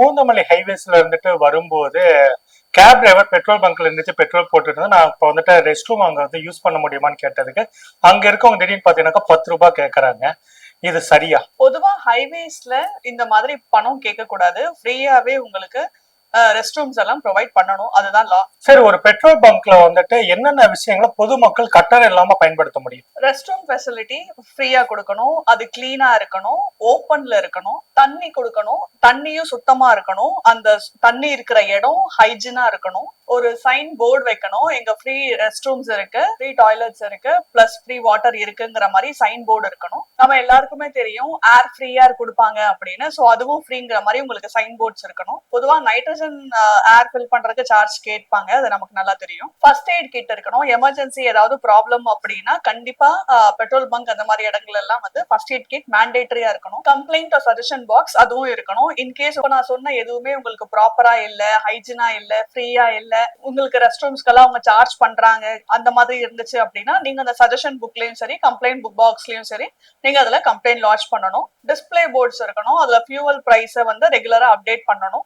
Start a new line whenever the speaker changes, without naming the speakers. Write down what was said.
பூந்தமல்லி ஹைவேஸ்ல இருந்துட்டு வரும்போது cab driver petrol பங்க்ல இருந்துச்சு பெட்ரோல் போட்டுட்டு நான் இப்போ வந்துட்டு ரெஸ்ட் ரூம் அங்க வந்து யூஸ் பண்ண முடியுமான்னு கேட்டதுக்கு அங்க இருக்கவங்க திடீர்னு பாத்தீங்கன்னாக்கா பத்து ரூபாய் கேக்குறாங்க. இது சரியா?
பொதுவா ஹைவேஸ்ல இந்த மாதிரி பணம் கேட்க கூடாது ஃப்ரீயாவே உங்களுக்கு ரெஸ்ட் ரூம்ஸ் எல்லாம் ப்ரொவைட் பண்ணணும். அதுதான் லா
சரி ஒரு பெட்ரோல் பங்க்ல வந்துட்டு என்னென்ன விஷயங்களை பொதுமக்கள் கட்டணம் இல்லாம பயன்படுத்த முடியும்?
ரெஸ்ட் ரூம் ஃபெசிலிட்டி ஃப்ரீயா கொடுக்கணும். அது கிளீனா இருக்கணும். ஓப்பன்ல இருக்கணும். தண்ணி கொடுக்கணும். தண்ணியும் சுத்தமா இருக்கணும். அந்த தண்ணி இருக்கிற இடம் ஹைஜினா இருக்கணும். ஒரு சைன் போர்டு வைக்கணும். எங்க ஃப்ரீ ரெஸ்ட் ரூம்ஸ் இருக்கு ஃப்ரீ டாய்லெட்ஸ் இருக்கு பிளஸ் ஃப்ரீ வாட்டர் இருக்குங்கிற மாதிரி சைன் போர்டு இருக்கணும். நம்ம எல்லாருக்குமே தெரியும் ஏர் ஃப்ரீ ஏர் கொடுப்பாங்க அப்படின்னு. சோ அதுவும் ஃப்ரீங்கிற மாதிரி உங்களுக்கு சைன் போர்ட்ஸ் இருக்கணும். பொதுவா நைட்ரஜன் ஏர் ஃபில் பண்றதுக்கு சார்ஜ் கேட்பாங்க. அது நமக்கு நல்லா தெரியும். ஃபர்ஸ்ட் எய்ட் கிட் இருக்கணும். எமர்ஜென்சி ஏதாவது ப்ராப்ளம் அப்படின்னா கண்டிப்பா பெட்ரோல் பங்க் அந்த மாதிரி இடங்கள் எல்லாம் வந்து ஃபர்ஸ்ட் எய்ட் கிட் மேண்டேட்டரியா இருக்கணும். கம்ப்ளைண்ட் சஜஷன் பாக்ஸ் அதுவும் இருக்கணும். இன்கேஸ் இப்போ நான் சொன்ன எதுவுமே உங்களுக்கு ப்ராப்பரா இல்ல ஹைஜீனா இல்ல ஃப்ரீயா இல்ல உங்களுக்கு ரெஸ்ட் ரூம்ஸ்க்கெல்லாம் அவங்க சார்ஜ் பண்றாங்க அந்த மாதிரி இருந்துச்சு அப்படின்னா நீங்க அந்த சஜஷன் புக்லயும் சரி கம்ப்ளைண்ட் புக் பாக்ஸ்லயும் சரி நீங்க அதுல கம்ப்ளைண்ட் லான்ச் பண்ணணும். டிஸ்ப்ளே போர்ட்ஸ் இருக்கணும். அதுல ஃபியூவல் பிரைஸை வந்து ரெகுலரா அப்டேட் பண்ணணும்.